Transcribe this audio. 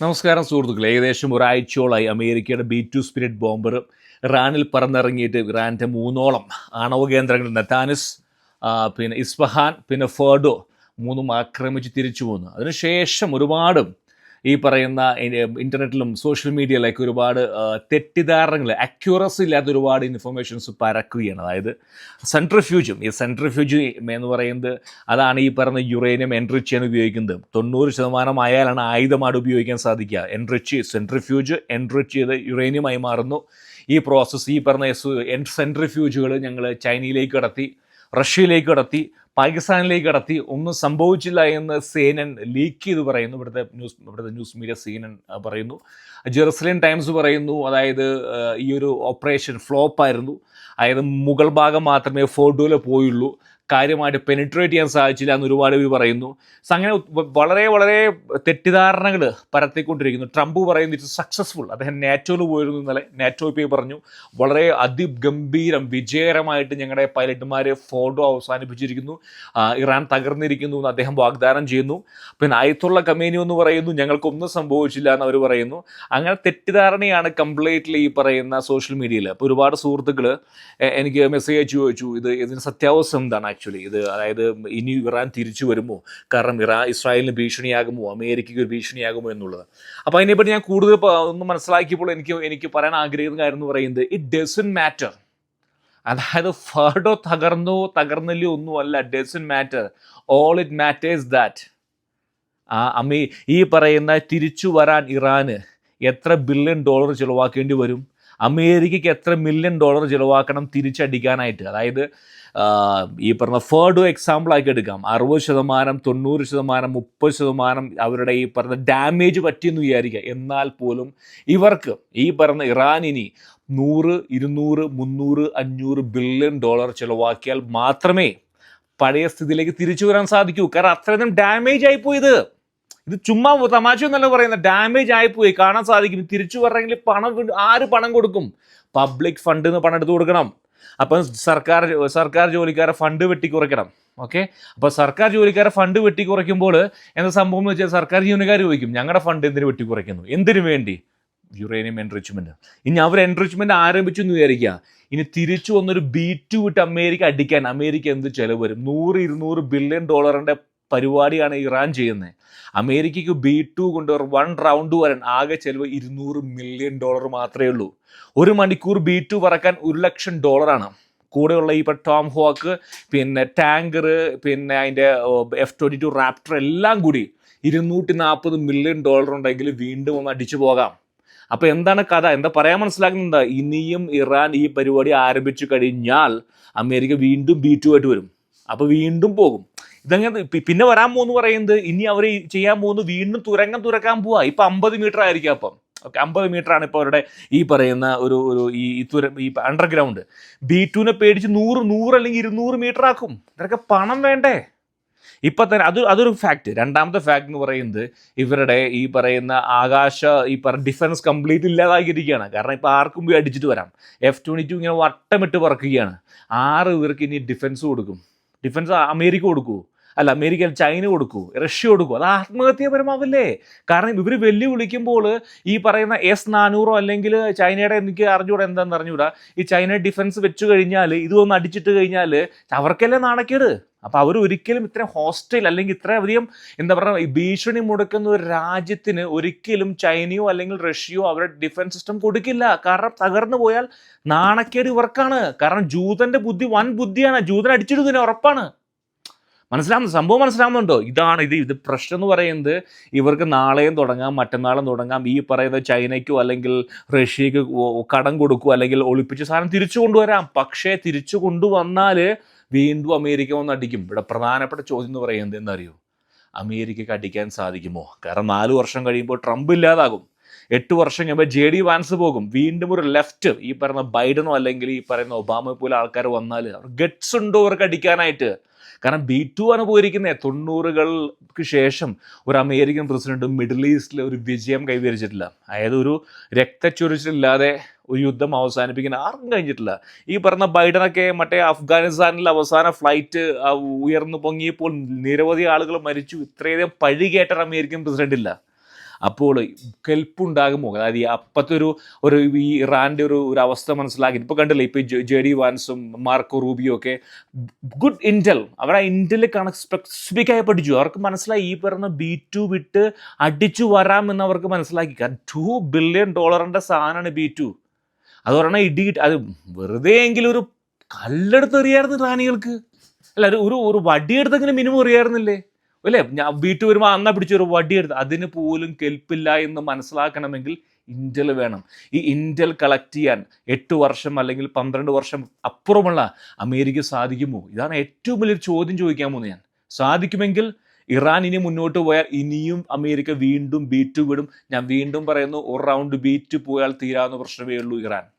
നമസ്കാരം സുഹൃത്തുക്കളെ. ഏകദേശം ഒരാഴ്ചയോളായി അമേരിക്കയുടെ ബി ടു സ്പിരിറ്റ് ബോംബർ ഇറാനിൽ പറന്നിറങ്ങിയിട്ട് ഇറാന്റെ മൂന്നോളം ആണവ കേന്ദ്രങ്ങൾ നെത്താനിസ് പിന്നെ ഇസ്ഫഹാൻ പിന്നെ ഫേർഡോ മൂന്നും ആക്രമിച്ച് തിരിച്ചു പോന്നു. അതിനുശേഷം ഒരുപാട് ഈ പറയുന്ന ഇന്റർനെറ്റിലും സോഷ്യൽ മീഡിയയിലൊക്കെ ഒരുപാട് തെറ്റിദ്ധാരണകൾ അക്യൂറസി ഇല്ലാത്ത ഒരുപാട് ഇൻഫർമേഷൻസ് പരക്കുകയാണ്. അതായത് സെൻട്രിഫ്യൂജും ഈ സെൻട്രിഫ്യൂജ് എന്ന് പറയുന്നത് അതാണ് ഈ പറയുന്ന യുറേനിയം എൻറിച്ച് ചെയ്യാൻ ഉപയോഗിക്കുന്നത്. തൊണ്ണൂറ് ശതമാനം ആയാലാണ് ആയുധമായിട്ട് ഉപയോഗിക്കാൻ സാധിക്കുക. എൻറിച്ച് സെൻട്രിഫ്യൂജ് എൻറിച്ച് ചെയ്ത് യുറേനിയമായി മാറുന്നു. ഈ പ്രോസസ്സ് ഈ പറഞ്ഞ സെൻട്രിഫ്യൂജുകൾ ഞങ്ങൾ ചൈനയിലേക്ക് കടത്തി റഷ്യയിലേക്ക് കടത്തി പാകിസ്ഥാനിലേക്ക് കടത്തി. ഒന്നും സംഭവിച്ചില്ല എന്ന് സേനൻ ലീക്ക് ചെയ്ത് പറയുന്നു. ഇവിടുത്തെ ന്യൂസ് ഇവിടുത്തെ ന്യൂസ് മീഡിയ സീനൻ പറയുന്നു. ജെറുസലേം ടൈംസ് പറയുന്നു. അതായത് ഈ ഒരു ഓപ്പറേഷൻ ഫ്ലോപ്പ് ആയിരുന്നു അതായത് മുഗൾ ഭാഗം മാത്രമേ ഫോട്ടോയിൽ പോയുള്ളൂ. കാര്യമായിട്ട് പെനിട്രേറ്റ് ചെയ്യാൻ സാധിച്ചില്ല എന്ന് ഒരുപാട് പേര് പറയുന്നു. അങ്ങനെ വളരെ വളരെ തെറ്റിദ്ധാരണകൾ പരത്തിക്കൊണ്ടിരിക്കുന്നു. ട്രംപ് പറയുന്നു ഇറ്റ്സ് സക്സസ്ഫുൾ അദ്ദേഹം നാറ്റോയിൽ പോയിരുന്നു ഇന്നലെ. നാറ്റോ പേ പറഞ്ഞു വളരെ അതിഗംഭീരം വിജയകരമായിട്ട് ഞങ്ങളുടെ പൈലറ്റുമാർ ഫോട്ടോ അവസാനിപ്പിച്ചിരിക്കുന്നു. ഇറാൻ തകർന്നിരിക്കുന്നു എന്ന് അദ്ദേഹം വാഗ്ദാനം ചെയ്യുന്നു. പിന്നെ അയത്തുള്ള കമേനി എന്ന് പറയുന്നു ഞങ്ങൾക്കൊന്നും സംഭവിച്ചില്ല എന്ന് അവർ പറയുന്നു. അങ്ങനെ തെറ്റിദ്ധാരണയാണ് കംപ്ലീറ്റ്ലി ഈ പറയുന്ന സോഷ്യൽ മീഡിയയിൽ അപ്പോൾ ഒരുപാട് സുഹൃത്തുക്കൾ എനിക്ക് മെസ്സേജ് ചോദിച്ചു ഇത് ഇതിന് സത്യാവസ്ഥ എന്താണ്? ആക്ച്വലി ഇത് അതായത് ഇനി ഇറാൻ തിരിച്ചു വരുമോ? കാരണം ഇറാൻ ഇസ്രായേലിന് ഭീഷണിയാകുമോ? അമേരിക്കയ്ക്ക് ഒരു ഭീഷണിയാകുമോ എന്നുള്ളത്. അപ്പോൾ അതിനെപ്പറ്റി ഞാൻ കൂടുതൽ ഒന്ന് മനസ്സിലാക്കിയപ്പോൾ എനിക്ക് എനിക്ക് പറയാൻ ആഗ്രഹിക്കുന്ന കാര്യം എന്ന് പറയുന്നത് ഇറ്റ് ഡസൻ മാറ്റർ അതായത് ഫേർഡോ തകർന്നോ തകർന്നില്ലയോ ഒന്നും അല്ല doesn't matter all it matters that ആ അമേ ഈ പറയുന്ന തിരിച്ചു വരാൻ ഇറാന് എത്ര ബില്യൺ ഡോളർ ചിലവാക്കേണ്ടി വരും? അമേരിക്കയ്ക്ക് എത്ര മില്യൺ ഡോളർ ചിലവാക്കണം തിരിച്ചടിക്കാനായിട്ട്. അതായത് ഈ പറഞ്ഞ ഫേർഡോ എക്സാമ്പിളാക്കി എടുക്കാം. അറുപത് ശതമാനം തൊണ്ണൂറ് ശതമാനം മുപ്പത് ശതമാനം അവരുടെ ഈ പറഞ്ഞ ഡാമേജ് പറ്റിയെന്ന് വിചാരിക്കുക. എന്നാൽ പോലും ഇവർക്ക് ഈ പറഞ്ഞ ഇറാനിനി നൂറ് ഇരുന്നൂറ് മുന്നൂറ് അഞ്ഞൂറ് ബില്യൺ ഡോളർ ചിലവാക്കിയാൽ മാത്രമേ പഴയ സ്ഥിതിയിലേക്ക് തിരിച്ചു വരാൻ സാധിക്കൂ. കാരണം അത്രയധികം ഡാമേജ് ആയിപ്പോയി ഇത് ഇത് ചുമ്മാ തമാശ എന്നല്ല പറയുന്നത്. ഡാമേജ് ആയി പോയി കാണാൻ സാധിക്കും. തിരിച്ചു പറഞ്ഞെങ്കിൽ പണം ആര് പണം കൊടുക്കും? പബ്ലിക് ഫണ്ടിൽ നിന്ന് പണം എടുത്തു കൊടുക്കണം. അപ്പം സർക്കാർ സർക്കാർ ജോലിക്കാരെ ഫണ്ട് വെട്ടിക്കുറയ്ക്കണം. ഓക്കെ അപ്പോൾ സർക്കാർ ജോലിക്കാരെ ഫണ്ട് വെട്ടിക്കുറയ്ക്കുമ്പോൾ എന്താ സംഭവം എന്ന് വെച്ചാൽ സർക്കാർ ജീവനക്കാർ ചോദിക്കും ഞങ്ങളുടെ ഫണ്ട് എന്തിനു വെട്ടിക്കുറയ്ക്കുന്നു? എന്തിനു വേണ്ടി? യുറേനിയം എൻറിച്ച്മെന്റ് ഇനി അവർ എൻറിച്ച്മെന്റ് ആരംഭിച്ചു എന്ന് വിചാരിക്കുക. ഇനി തിരിച്ചു വന്നൊരു ബി ടു വിട്ട് അമേരിക്ക അടിക്കാൻ അമേരിക്ക എന്ത് ചെലവ് വരും? നൂറ് ഇരുന്നൂറ് ബില്യൺ ഡോളറിന്റെ പരിപാടിയാണ് ഇറാൻ ചെയ്യുന്നത് അമേരിക്കയ്ക്ക് ബി ടു കൊണ്ട് വൺ റൗണ്ട് വരാൻ ആകെ ചെലവ് ഇരുന്നൂറ് മില്യൺ ഡോളർ മാത്രമേ ഉള്ളൂ. ഒരു മണിക്കൂർ ബി ടു പറക്കാൻ ഒരു ലക്ഷം ഡോളറാണ് കൂടെയുള്ള ഈ ഇപ്പം ടോം ഹോക്ക് പിന്നെ ടാങ്കർ പിന്നെ അതിന്റെ എഫ് ട്വന്റി ടു റാപ്റ്റർ എല്ലാം കൂടി ഇരുന്നൂറ്റി നാൽപ്പത് മില്യൺ ഡോളർ ഉണ്ടെങ്കിൽ വീണ്ടും ഒന്ന് അടിച്ചു പോകാം. അപ്പോൾ എന്താണ് കഥ? എന്താ പറയാൻ മനസ്സിലാക്കുന്നത് ഇനിയും ഇറാൻ ഈ പരിപാടി ആരംഭിച്ചു കഴിഞ്ഞാൽ അമേരിക്ക വീണ്ടും ബി ടു ആയിട്ട് വരും. അപ്പോൾ വീണ്ടും പോകും. ഇതങ്ങനെ പിന്നെ വരാൻ പോകുന്നു പറയുന്നത് ഇനി അവർ ചെയ്യാൻ പോകുന്നു വീണ്ടും തുരങ്കം തുറക്കാൻ പോവാ. ഇപ്പൊ അമ്പത് മീറ്റർ ആയിരിക്കും അപ്പം. ഓക്കെ അമ്പത് മീറ്റർ ആണ് ഇപ്പോൾ അവരുടെ ഈ പറയുന്ന ഒരു ഒരു ഈ തുര ഈ അണ്ടർഗ്രൗണ്ട് ബി ടുവിനെ പേടിച്ച് നൂറ് നൂറ് അല്ലെങ്കിൽ ഇരുന്നൂറ് മീറ്റർ ആക്കും. ഇതൊക്കെ പണം വേണ്ടേ? ഇപ്പൊ തന്നെ അത് അതൊരു ഫാക്ട് രണ്ടാമത്തെ ഫാക്ട് എന്ന് പറയുന്നത് ഇവരുടെ ഈ പറയുന്ന ആകാശ ഈ പറ ഡിഫൻസ് കംപ്ലീറ്റ് ഇല്ലാതാക്കിയിരിക്കുകയാണ്. കാരണം ഇപ്പൊ ആർക്കും പോയി അടിച്ചിട്ട് വരാം. എഫ് ട്വന്റി ടു ഇങ്ങനെ വട്ടമിട്ട് പറക്കുകയാണ്. ആറ് ഇവർക്ക് ഇനി ഡിഫൻസ് കൊടുക്കും. ഡിഫൻസ് അമേരിക്ക കൊടുക്കൂ. അല്ല അമേരിക്ക ചൈന കൊടുക്കൂ റഷ്യ കൊടുക്കൂ അത് ആത്മഹത്യാപരമാവില്ലേ? കാരണം ഇവർ വെല്ലുവിളിക്കുമ്പോൾ ഈ പറയുന്ന എസ് നാനൂറോ അല്ലെങ്കിൽ ചൈനയുടെ എനിക്ക് അറിഞ്ഞുകൂടാ എന്താണെന്ന് അറിഞ്ഞുകൂടാ ഈ ചൈന ഡിഫൻസ് വെച്ചു കഴിഞ്ഞാൽ ഇതൊന്ന് അടിച്ചിട്ട് കഴിഞ്ഞാൽ അവർക്കല്ലേ നാണക്കേട്? അപ്പോൾ അവർ ഒരിക്കലും ഇത്രയും ഹോസ്റ്റൽ അല്ലെങ്കിൽ ഇത്ര അധികം എന്താ പറയുക ഭീഷണി മുടക്കുന്ന ഒരു രാജ്യത്തിന് ഒരിക്കലും ചൈനയോ അല്ലെങ്കിൽ റഷ്യയോ അവരുടെ ഡിഫൻസ് സിസ്റ്റം കൊടുക്കില്ല. കാരണം തകർന്നു പോയാൽ നാണക്കേട് ഇവർക്കാണ്. കാരണം ജൂതന്റെ ബുദ്ധി വൻ ബുദ്ധിയാണ്. ജൂതൻ അടിച്ചിടുന്നതിന് ഉറപ്പാണ്. മനസ്സിലാവുന്നു സംഭവം മനസ്സിലാവുന്നുണ്ടോ? ഇതാണ് ഇത്. ഇത് പ്രശ്നം എന്ന് പറയുന്നത് ഇവർക്ക് നാളെയും തുടങ്ങാം മറ്റന്നാളും തുടങ്ങാം. ഈ പറയുന്ന ചൈനയ്ക്കോ അല്ലെങ്കിൽ റഷ്യക്ക് കടം കൊടുക്കുക അല്ലെങ്കിൽ ഒളിപ്പിച്ച സാധനം തിരിച്ചു കൊണ്ടുവരാം. പക്ഷേ തിരിച്ചു കൊണ്ടുവന്നാൽ വീണ്ടും അമേരിക്ക വന്ന് അടിക്കും. ഇവിടെ പ്രധാനപ്പെട്ട ചോദ്യം എന്ന് പറയുന്നത് എന്നറിയോ അമേരിക്കക്ക് അടിക്കാൻ സാധിക്കുമോ? കാരണം നാല് വർഷം കഴിയുമ്പോൾ ട്രംപ് ഇല്ലാതാകും. എട്ട് വർഷം കഴിയുമ്പോൾ ജെ ഡി വാൻസ് പോകും. വീണ്ടും ഒരു ലെഫ്റ്റ് ഈ പറയുന്ന ബൈഡനോ അല്ലെങ്കിൽ ഈ പറയുന്ന ഒബാമ പോലെ ആൾക്കാർ വന്നാൽ അവർ ഗട്ട്സ് ഉണ്ടോ അവർക്ക് അടിക്കാനായിട്ട്? കാരണം ബി ടു ആണ് പോയിരിക്കുന്നത് തൊണ്ണൂറുകൾക്ക് ശേഷം ഒരു അമേരിക്കൻ പ്രസിഡന്റ് മിഡിൽ ഈസ്റ്റിൽ ഒരു വിജയം കൈവരിച്ചിട്ടില്ല. അതായത് ഒരു രക്തച്ചൊരിച്ചിലില്ലാതെ ഒരു യുദ്ധം അവസാനിപ്പിക്കാൻ ആർക്കും കഴിഞ്ഞിട്ടില്ല. ഈ പറഞ്ഞ ബൈഡനൊക്കെ മറ്റേ അഫ്ഗാനിസ്ഥാനിൽ അവസാന ഫ്ലൈറ്റ് ഉയർന്നു പൊങ്ങിയപ്പോൾ നിരവധി ആളുകൾ മരിച്ചു. ഇത്രയധികം പഴി കേട്ട അമേരിക്കൻ പ്രസിഡന്റ് ഇല്ല. അപ്പോൾ കെൽപ്പുണ്ടാകുമോ? അതായത് ഈ ഒരു ഒരു ഈ ഇറാന്റെ ഒരു ഒരു അവസ്ഥ മനസ്സിലാക്കി. ഇപ്പോൾ കണ്ടില്ലേ ഇപ്പോൾ ജെ ഡി വാൻസും മാർക്കോ റൂബിയോ ഒക്കെ ഗുഡ് ഇന്റൽ അവർ ആ ഇന്റൽ കണക്ക് സ്പെസിഫിക് ആയി പഠിച്ചു. അവർക്ക് മനസ്സിലായി ഈ പറഞ്ഞ ബി ടു വിട്ട് അടിച്ചു വരാം എന്ന് അവർക്ക് മനസ്സിലാക്കി. കാരണം ടു ബില്യൺ ഡോളറിന്റെ സാധനമാണ് ബി ടു. അത് പറഞ്ഞാൽ ഇടി അത് വെറുതെ എങ്കിലും ഒരു കല്ലെടുത്ത് എറിയായിരുന്നു റാണികൾക്ക്. അല്ല ഒരു ഒരു വടിയെടുത്തെങ്കിലും മിനിമം എറിയായിരുന്നില്ലേ? അല്ലേ? ഞാൻ വീട്ടിൽ വരുമ്പോൾ അന്ന പിടിച്ചൊരു വടിയെടുത്ത് അതിന് പോലും കെൽപ്പില്ല എന്ന് മനസ്സിലാക്കണമെങ്കിൽ ഇന്റൽ വേണം. ഈ ഇന്റൽ കളക്ട് ചെയ്യാൻ എട്ട് വർഷം അല്ലെങ്കിൽ പന്ത്രണ്ട് വർഷം അപ്പുറമുള്ള അമേരിക്ക സാധിക്കുമോ? ഇതാണ് ഏറ്റവും വലിയൊരു ചോദ്യം ചോദിക്കാൻ പോകുന്നത് ഞാൻ. സാധിക്കുമെങ്കിൽ ഇറാൻ ഇനി മുന്നോട്ട് പോയാൽ ഇനിയും അമേരിക്ക വീണ്ടും ബീറ്റ് വിടും. ഞാൻ വീണ്ടും പറയുന്നു ഒരു റൗണ്ട് ബീറ്റ് പോയാൽ തീരാവുന്ന പ്രശ്നമേ ഉള്ളൂ ഇറാൻ.